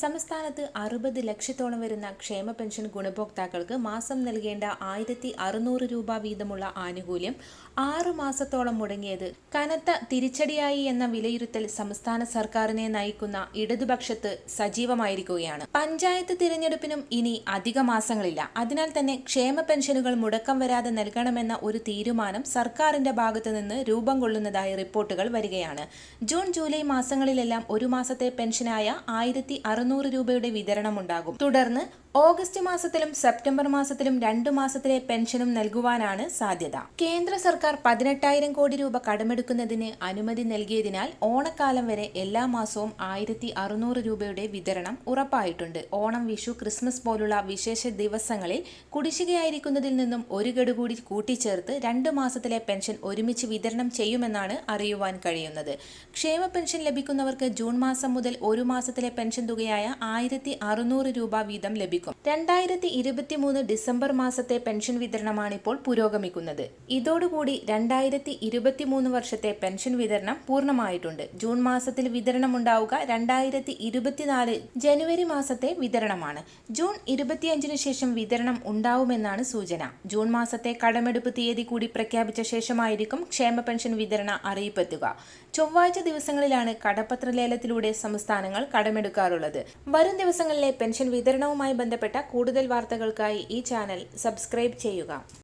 സംസ്ഥാനത്ത് അറുപത് ലക്ഷത്തോളം വരുന്ന ക്ഷേമ പെൻഷൻ ഗുണഭോക്താക്കൾക്ക് മാസം നൽകേണ്ട ആയിരത്തി അറുന്നൂറ് രൂപ വീതമുള്ള ആനുകൂല്യം ആറു മാസത്തോളം മുടങ്ങിയത് കനത്ത തിരിച്ചടിയായി എന്ന വിലയിരുത്തൽ സംസ്ഥാന സർക്കാരിനെ നയിക്കുന്ന ഇടതുപക്ഷത്ത് സജീവമായിരിക്കുകയാണ്. പഞ്ചായത്ത് തിരഞ്ഞെടുപ്പിനും ഇനി അധിക മാസങ്ങളില്ല. അതിനാൽ തന്നെ ക്ഷേമ പെൻഷനുകൾ മുടക്കം വരാതെ നൽകണമെന്ന ഒരു തീരുമാനം സർക്കാരിന്റെ ഭാഗത്തു നിന്ന് രൂപം കൊള്ളുന്നതായി റിപ്പോർട്ടുകൾ വരികയാണ്. ജൂൺ ജൂലൈ മാസങ്ങളിലെല്ലാം ഒരു മാസത്തെ പെൻഷനായ ആയിരത്തി അറുന്നൂറ് രൂപയുടെ വിതരണമുണ്ടാകും തുടർന്ന് ഓഗസ്റ്റ് മാസത്തിലും സെപ്റ്റംബർ മാസത്തിലും രണ്ടു മാസത്തിലെ പെൻഷനും നൽകുവാനാണ് സാധ്യത. കേന്ദ്ര സർക്കാർ പതിനെട്ടായിരം കോടി രൂപ കടമെടുക്കുന്നതിന് അനുമതി നൽകിയതിനാൽ ഓണക്കാലം വരെ എല്ലാ മാസവും ആയിരത്തി അറുന്നൂറ് രൂപയുടെ വിതരണം ഉറപ്പായിട്ടുണ്ട്. ഓണം വിഷു ക്രിസ്മസ് പോലുള്ള വിശേഷ ദിവസങ്ങളിൽ കുടിശ്ശികയായിരിക്കുന്നതിൽ നിന്നും ഒരു ഗഡു കൂടി കൂട്ടിച്ചേർത്ത് രണ്ട് മാസത്തിലെ പെൻഷൻ ഒരുമിച്ച് വിതരണം ചെയ്യുമെന്നാണ് അറിയുവാൻ കഴിയുന്നത്. ക്ഷേമ പെൻഷൻ ലഭിക്കുന്നവർക്ക് ജൂൺ മാസം മുതൽ ഒരു മാസത്തിലെ പെൻഷൻ തുകയായ ആയിരത്തി അറുന്നൂറ് രൂപ വീതം ലഭിക്കും. രണ്ടായിരത്തി ഇരുപത്തിമൂന്ന് ഡിസംബർ മാസത്തെ പെൻഷൻ വിതരണമാണ് ഇപ്പോൾ പുരോഗമിക്കുന്നത്. ഇതോടുകൂടി രണ്ടായിരത്തി ഇരുപത്തിമൂന്ന് വർഷത്തെ പെൻഷൻ വിതരണം പൂർണമായിട്ടുണ്ട്. ജൂൺ മാസത്തിൽ വിതരണം ഉണ്ടാവുക രണ്ടായിരത്തി ഇരുപത്തിനാല് ജനുവരി മാസത്തെ വിതരണമാണ്. ജൂൺ ഇരുപത്തിയഞ്ചിന് ശേഷം വിതരണം ഉണ്ടാവുമെന്നാണ് സൂചന. ജൂൺ മാസത്തെ കടമെടുപ്പ് തീയതി കൂടി പ്രഖ്യാപിച്ച ശേഷമായിരിക്കും ക്ഷേമ പെൻഷൻ വിതരണ അറിയിപ്പെത്തുക. ചൊവ്വാഴ്ച ദിവസങ്ങളിലാണ് കടപ്പത്ര ലേലത്തിലൂടെ സംസ്ഥാനങ്ങൾ കടമെടുക്കാറുള്ളത്. വരും ദിവസങ്ങളിലെ പെൻഷൻ വിതരണവുമായി ബന്ധപ്പെട്ട കൂടുതൽ വാർത്തകൾക്കായി ഈ ചാനൽ സബ്സ്ക്രൈബ് ചെയ്യുക.